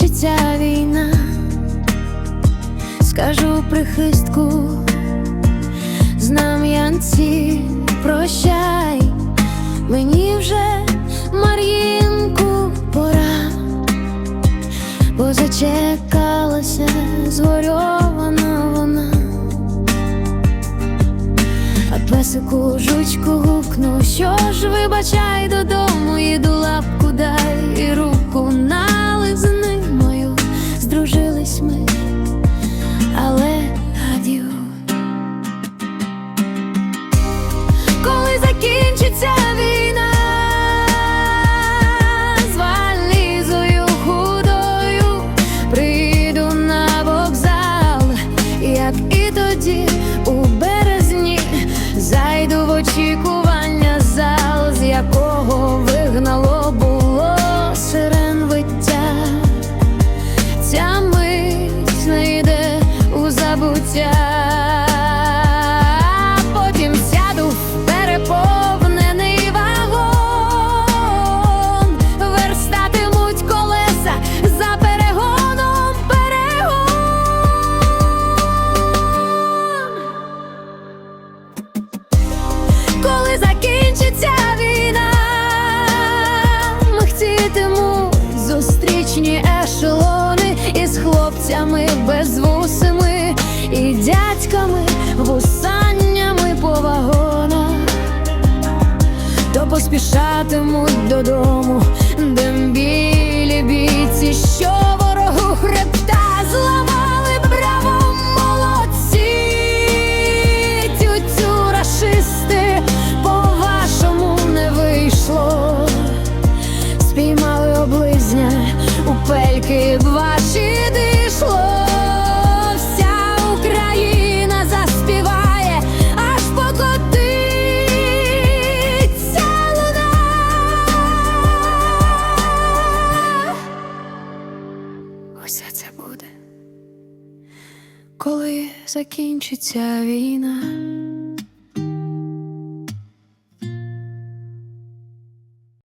закінчиться війна, скажу прихистку, знам'янці, прощай, мені вже Мар'їнку пора, бо зачекалася згорьована вона, а песику жучку гукну, що ж вибачай додому. Christmas. Забуття. Потім сяду переповнений вагон, верстатимуть колеса за перегоном перегон. Коли закінчиться війна, михтітимуть зустрічні ешелони із хлопцями безвусими і дядьками вусаннями по вагонах, то поспішатимуть додому, коли закінчиться війна.